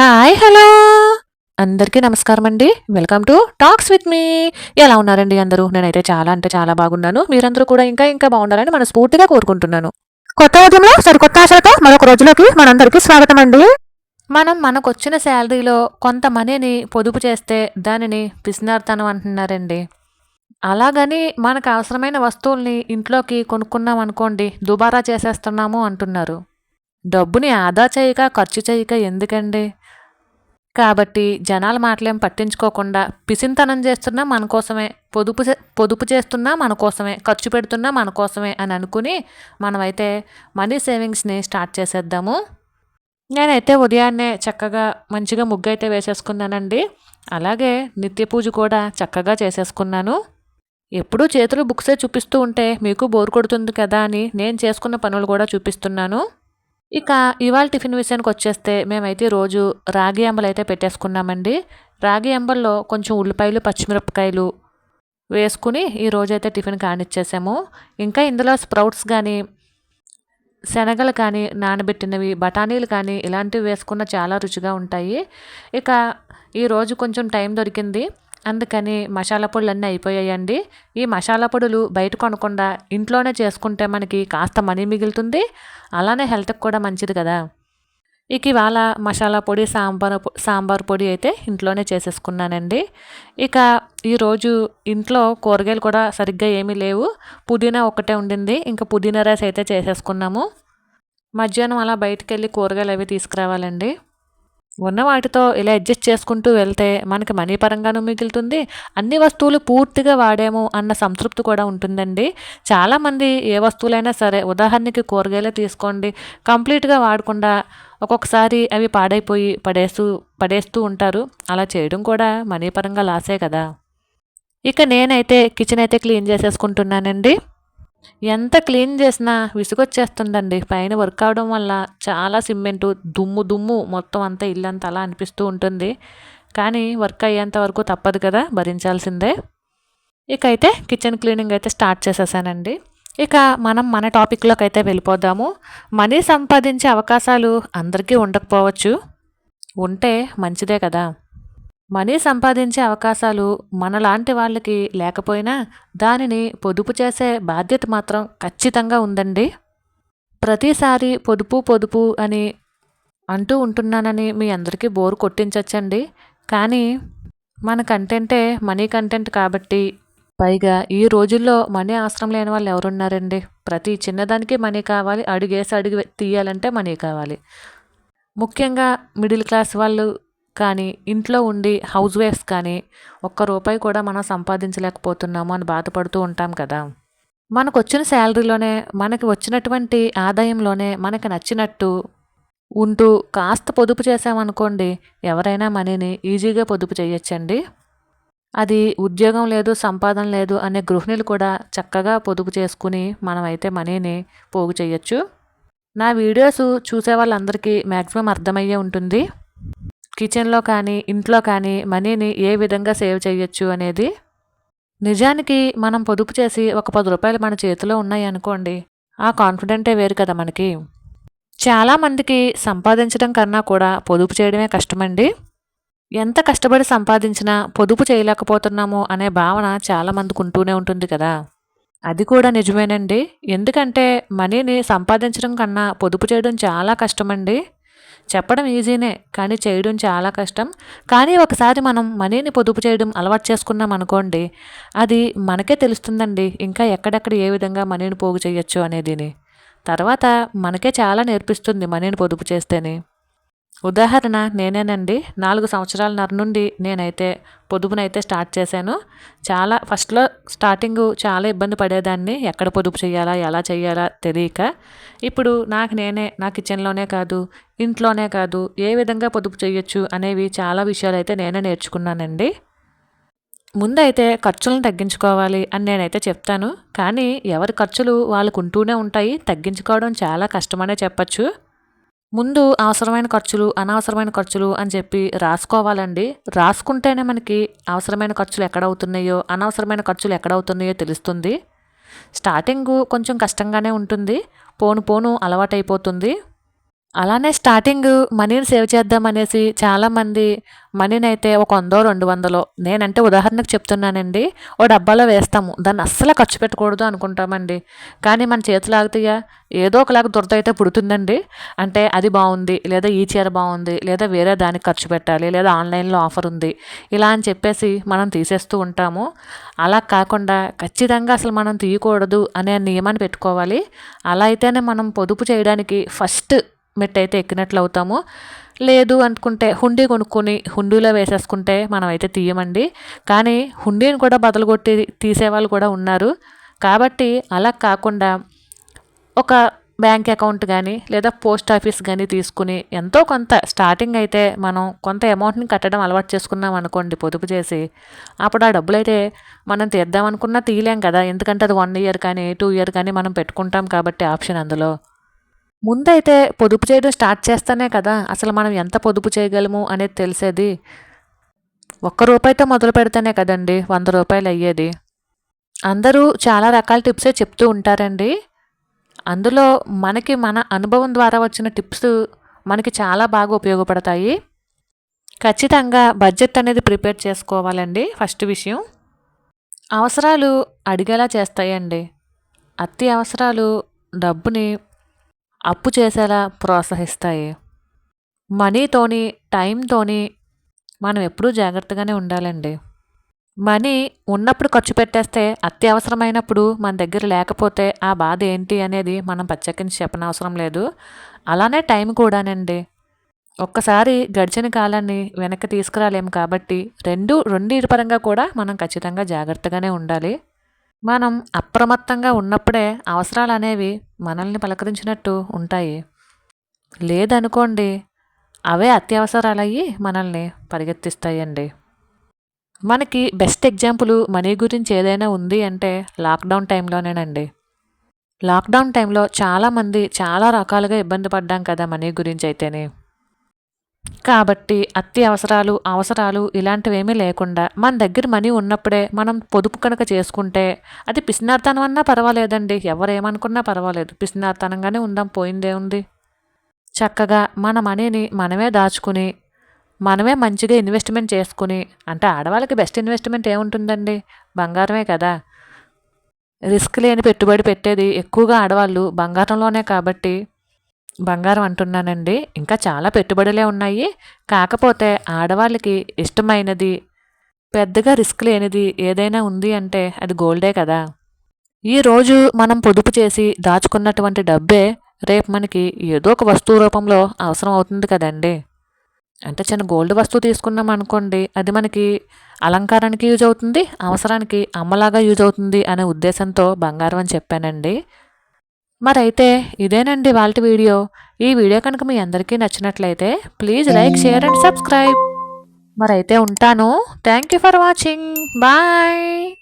Hi hello. అందరికీ నమస్కారం అండి. Welcome to talks with me. ఎలా ఉన్నారండి అందరూ? నేనైతే చాలా అంటే చాలా బాగున్నాను. మీరందరూ కూడా ఇంకా ఇంకా బాగుండాలని మనస్ఫూర్తిగా కోరుకుంటున్నాను. కొత్త ఉద్యమంలో సరికొత్త ఆశలతో మరొక రోజులోకి మనందరికీ స్వాగతం అండి. మనం మనకొచ్చిన శాలరీలో కొంత మనీని పొదుపు చేస్తే దానిని పిసినార్తనం అంటున్నారండి. అలాగని మనకు అవసరమైన వస్తువుల్ని ఇంట్లోకి కొనుక్కున్నాం అనుకోండి దుబారా చేసేస్తున్నాము అంటున్నారు. డబ్బుని ఆదా చేయక ఖర్చు చేయక ఎందుకండి? కాబట్టి జనాల మాటలేం పట్టించుకోకుండా పిసింతనం చేస్తున్నా మన కోసమే పొదుపు పొదుపు చేస్తున్నా మన కోసమే ఖర్చు పెడుతున్నా మన కోసమే అని అనుకుని మనమైతే మనీ సేవింగ్స్ని స్టార్ట్ చేసేద్దాము. నేనైతే ఉదయాన్నే చక్కగా మంచిగా ముగ్గు అయితే వేసేసుకున్నానండి. అలాగే నిత్య పూజ కూడా చక్కగా చేసేసుకున్నాను. ఎప్పుడూ చేతులు బుక్సే చూపిస్తూ ఉంటే మీకు బోర్ కొడుతుంది కదా అని నేను చేసుకున్న పనులు కూడా చూపిస్తున్నాను. ఇక ఇవాళ టిఫిన్ విషయానికి వచ్చేస్తే మేమైతే రోజు రాగి అంబలు అయితే పెట్టేసుకున్నామండి. రాగి అంబల్లో కొంచెం ఉల్లిపాయలు పచ్చిమిరపకాయలు వేసుకుని ఈ రోజైతే టిఫిన్ కానిచ్చేసాము. ఇంకా ఇందులో స్ప్రౌట్స్ కానీ శనగలు కానీ నానబెట్టినవి బఠానీలు కానీ ఇలాంటివి వేసుకున్న చాలా రుచిగా ఉంటాయి. ఇక ఈరోజు కొంచెం టైం దొరికింది. అందుకని మసాలా పొడులు అన్నీ అయిపోయాయండి. ఈ మసాలా పొడులు బయట కొనకుండా ఇంట్లోనే చేసుకుంటే మనకి కాస్త మనీ మిగులుతుంది. అలానే హెల్త్కి కూడా మంచిది కదా. ఇక ఇవాళ మసాలా పొడి సాంబార్ సాంబార్ పొడి అయితే ఇంట్లోనే చేసేసుకున్నానండి. ఇక ఈరోజు ఇంట్లో కూరగాయలు కూడా సరిగ్గా ఏమీ లేవు. పుదీనా ఒకటే ఉండింది. ఇంకా పుదీనా రైస్ అయితే చేసేసుకున్నాము. మధ్యాహ్నం అలా బయటకు వెళ్ళి కూరగాయలు అవి తీసుకురావాలండి. ఉన్న వాటితో ఇలా అడ్జస్ట్ చేసుకుంటూ వెళ్తే మనకి మనీ పరంగానూ మిగులుతుంది. అన్ని వస్తువులు పూర్తిగా వాడాము అన్న సంతృప్తి కూడా ఉంటుందండి. చాలామంది ఏ వస్తువులైనా సరే ఉదాహరణకి కూరగాయలే తీసుకోండి. కంప్లీట్గా వాడకుండా ఒక్కొక్కసారి అవి పాడైపోయి పడేస్తూ పడేస్తూ ఉంటారు. అలా చేయడం కూడా మనీ పరంగా లాసే కదా. ఇక నేనైతే కిచెన్ అయితే క్లీన్ చేసేసుకుంటున్నానండి. ఎంత క్లీన్ చేసినా విసుగొచ్చేస్తుందండి. పైన వర్క్ అవడం వల్ల చాలా సిమెంటు దుమ్ము దుమ్ము మొత్తం అంతా ఇల్లంతా అలా అనిపిస్తూ ఉంటుంది. కానీ వర్క్ అయ్యేంత వరకు తప్పదు కదా భరించాల్సిందే. ఇక అయితే కిచెన్ క్లీనింగ్ అయితే స్టార్ట్ చేసేసానండి. ఇక మనం మన టాపిక్లోకి అయితే వెళ్ళిపోదాము. మనీ సంపాదించే అవకాశాలు అందరికీ ఉండకపోవచ్చు. ఉంటే మంచిదే కదా. మనీ సంపాదించే అవకాశాలు మనలాంటి వాళ్ళకి లేకపోయినా దానిని పొదుపు చేసే బాధ్యత మాత్రం ఖచ్చితంగా ఉందండి. ప్రతిసారి పొదుపు పొదుపు అని అంటూ ఉంటున్నానని మీ అందరికీ బోరు కొట్టించవచ్చండి కానీ మన కంటెంటే మనీ కంటెంట్ కాబట్టి పైగా ఈ రోజుల్లో మనీ అవసరం లేని వాళ్ళు ఎవరున్నారండి? ప్రతి చిన్నదానికి మనీ కావాలి అడుగేసి అడుగు తీయాలంటే మనీ కావాలి. ముఖ్యంగా మిడిల్ క్లాస్ వాళ్ళు కానీ ఇంట్లో ఉండి హౌస్ వైఫ్స్ కానీ ఒక్క రూపాయి కూడా మనం సంపాదించలేకపోతున్నాము అని బాధపడుతూ ఉంటాం కదా. మనకు వచ్చిన శాలరీలోనే మనకి వచ్చినటువంటి ఆదాయంలోనే మనకి నచ్చినట్టు ఉంటూ కాస్త పొదుపు చేసామనుకోండి ఎవరైనా మనీని ఈజీగా పొదుపు చేయొచ్చండి. అది ఉద్యోగం లేదు సంపాదన లేదు అనే గృహిణులు కూడా చక్కగా పొదుపు చేసుకుని మనమైతే మనీని పోగు చేయొచ్చు. నా వీడియోస్ చూసే వాళ్ళందరికీ మ్యాక్సిమం అర్థమయ్యే ఉంటుంది. కిచెన్లో కానీ ఇంట్లో కానీ మనీని ఏ విధంగా సేవ్ చేయొచ్చు అనేది నిజానికి మనం పొదుపు చేసి ఒక పది రూపాయలు మన చేతిలో ఉన్నాయి అనుకోండి. ఆ కాన్ఫిడెంటే వేరు కదా మనకి. చాలామందికి సంపాదించడం కన్నా కూడా పొదుపు చేయడమే కష్టమండి. ఎంత కష్టపడి సంపాదించినా పొదుపు చేయలేకపోతున్నాము అనే భావన చాలామందికి ఉంటూనే ఉంటుంది కదా. అది కూడా నిజమేనండి. ఎందుకంటే మనీని సంపాదించడం కన్నా పొదుపు చేయడం చాలా కష్టమండి. చెప్పడం ఈజీనే కానీ చేయడం చాలా కష్టం. కానీ ఒకసారి మనం మనీని పొదుపు చేయడం అలవాటు చేసుకున్నాం అనుకోండి అది మనకే తెలుస్తుందండి ఇంకా ఎక్కడెక్కడ ఏ విధంగా మనీని పోగు చేయొచ్చు అనేదిని. తర్వాత మనకే చాలా నేర్పిస్తుంది మనీని పొదుపు చేస్తేనే. ఉదాహరణ నేనేనండి. నాలుగు సంవత్సరాలన్నర నుండి నేనైతే పొదుపునైతే స్టార్ట్ చేశాను. చాలా ఫస్ట్లో స్టార్టింగ్ చాలా ఇబ్బంది పడేదాన్ని. ఎక్కడ పొదుపు చేయాలా ఎలా చేయాలా తెలియక. ఇప్పుడు నాకు నేనే నా కిచెన్లోనే కాదు ఇంట్లోనే కాదు ఏ విధంగా పొదుపు చేయొచ్చు అనేవి చాలా విషయాలు అయితే నేనే నేర్చుకున్నానండి. ముందైతే ఖర్చులను తగ్గించుకోవాలి అని నేనైతే చెప్తాను. కానీ ఎవరి ఖర్చులు వాళ్ళకు ఉంటూనే ఉంటాయి తగ్గించుకోవడం చాలా కష్టమనే చెప్పచ్చు. ముందు అవసరమైన ఖర్చులు అనవసరమైన ఖర్చులు అని చెప్పి రాసుకోవాలండి. రాసుకుంటేనే మనకి అవసరమైన ఖర్చులు ఎక్కడవుతున్నాయో అనవసరమైన ఖర్చులు ఎక్కడవుతున్నాయో తెలుస్తుంది. స్టార్టింగ్ కొంచెం కష్టంగానే ఉంటుంది. పోను పోను అలవాటైపోతుంది. అలానే స్టార్టింగ్ మనీని సేవ్ చేద్దామనేసి చాలామంది మనీని అయితే ఒక వందో రెండు వందలో నేనంటే ఉదాహరణకు చెప్తున్నానండి ఓ డబ్బాలో వేస్తాము. దాన్ని అస్సలు ఖర్చు పెట్టకూడదు అనుకుంటామండి. కానీ మన చేతులు ఆగుతాయా? ఏదో ఒకలాగా దురద అయితే పుడుతుందండి. అంటే అది బాగుంది లేదా ఈ చీర బాగుంది లేదా వేరే దానికి ఖర్చు పెట్టాలి లేదా ఆన్లైన్లో ఆఫర్ ఉంది ఇలా అని చెప్పేసి మనం తీసేస్తూ ఉంటాము. అలా కాకుండా ఖచ్చితంగా అసలు మనం తీయకూడదు అనే నియమాన్ని పెట్టుకోవాలి. అలా అయితేనే మనం పొదుపు చేయడానికి ఫస్ట్ మెట్ అయితే ఎక్కినట్లు అవుతాము లేదు అనుకుంటే హుండీ కొనుక్కొని హుండీలో వేసేసుకుంటే మనం అయితే తీయమండి. కానీ హుండీని కూడా బదలుగొట్టి తీసేవాళ్ళు కూడా ఉన్నారు. కాబట్టి అలా కాకుండా ఒక బ్యాంక్ అకౌంట్ కానీ లేదా పోస్ట్ ఆఫీస్ కానీ తీసుకుని ఎంతో కొంత స్టార్టింగ్ అయితే మనం కొంత అమౌంట్ని కట్టడం అలవాటు చేసుకున్నాం అనుకోండి పొదుపు చేసి అప్పుడు ఆ డబ్బులైతే మనం తీద్దాం అనుకున్నా తీయలేం కదా. ఎందుకంటే అది వన్ ఇయర్ కానీ టూ ఇయర్ కానీ మనం పెట్టుకుంటాం కాబట్టి ఆప్షన్ అందులో. ముందైతే పొదుపు చేయడం స్టార్ట్ చేస్తానే కదా. అసలు మనం ఎంత పొదుపు చేయగలము అనేది తెలిసేది. ఒక్క రూపాయితో మొదలు పెడితేనే కదండి వంద రూపాయలు అయ్యేది. అందరూ చాలా రకాల టిప్సే చెప్తూ ఉంటారండి. అందులో మనకి మన అనుభవం ద్వారా వచ్చిన టిప్స్ మనకి చాలా బాగా ఉపయోగపడతాయి. ఖచ్చితంగా బడ్జెట్ అనేది ప్రిపేర్ చేసుకోవాలండి ఫస్ట్ విషయం. అవసరాలు అడిగేలా చేస్తాయండి. అతి అవసరాలు డబ్బుని అప్పు చేసేలా ప్రోత్సహిస్తాయి. మనీతోని టైంతోని మనం ఎప్పుడూ జాగ్రత్తగానే ఉండాలండి. మనీ ఉన్నప్పుడు ఖర్చు పెట్టేస్తే అత్యవసరమైనప్పుడు మన దగ్గర లేకపోతే ఆ బాధ ఏంటి అనేది మనం ప్రత్యేకించి చెప్పనవసరం లేదు. అలానే టైం కూడానండి. ఒక్కసారి గడిచిన కాలాన్ని వెనక్కి తీసుకురాలేము కాబట్టి రెండు రెండింటి పరంగా కూడా మనం ఖచ్చితంగా జాగ్రత్తగానే ఉండాలి. మనం అప్రమత్తంగా ఉన్నప్పుడే అవసరాలు అనేవి మనల్ని పలకరించినట్టు ఉంటాయి. లేదనుకోండి అవే అత్యవసరాలయ్యి మనల్ని పరిగెత్తిస్తాయండి. మనకి బెస్ట్ ఎగ్జాంపుల్ మనీ గురించి ఏదైనా ఉంది అంటే లాక్డౌన్ టైంలోనేనండి. లాక్డౌన్ టైంలో చాలామంది చాలా రకాలుగా ఇబ్బంది పడ్డాం కదా మనీ గురించి అయితేనే. కాబట్టి అత్యవసరాలు అవసరాలు అవసరాలు ఇలాంటివేమీ లేకుండా మన దగ్గర మనీ ఉన్నప్పుడే మనం పొదుపు కనుక చేసుకుంటే అది పిసినార్తనం అన్నా పర్వాలేదండి. ఎవరేమనుకున్నా పర్వాలేదు. పిసినార్తనంగానే ఉందాం పోయిందే ఉంది. చక్కగా మన మనీని మనమే దాచుకుని మనమే మంచిగా ఇన్వెస్ట్మెంట్ చేసుకుని అంటే ఆడవాళ్ళకి బెస్ట్ ఇన్వెస్ట్మెంట్ ఏముంటుందండి? బంగారమే కదా. రిస్క్ లేని పెట్టుబడి పెట్టేది ఎక్కువగా ఆడవాళ్ళు బంగారంలోనే కాబట్టి బంగారం అంటున్నానండి. ఇంకా చాలా పెట్టుబడులే ఉన్నాయి. కాకపోతే ఆడవాళ్ళకి ఇష్టమైనది పెద్దగా రిస్క్ లేనిది ఏదైనా ఉంది అంటే అది గోల్డే కదా. ఈరోజు మనం పొదుపు చేసి దాచుకున్నటువంటి డబ్బే రేపు మనకి ఏదో ఒక వస్తువు రూపంలో అవసరం అవుతుంది కదండి. అంటే చిన్న గోల్డ్ వస్తువు తీసుకున్నాం అనుకోండి అది మనకి అలంకారానికి యూజ్ అవుతుంది అవసరానికి అమ్మలాగా యూజ్ అవుతుంది అనే ఉద్దేశంతో బంగారం అని చెప్పానండి. మరైతే ఇదేనండి వాళ్ళ వీడియో. ఈ వీడియో కనుక మీ అందరికీ నచ్చినట్లయితే please like share and subscribe. మరైతే ఉంటాను. Thank you for watching. Bye.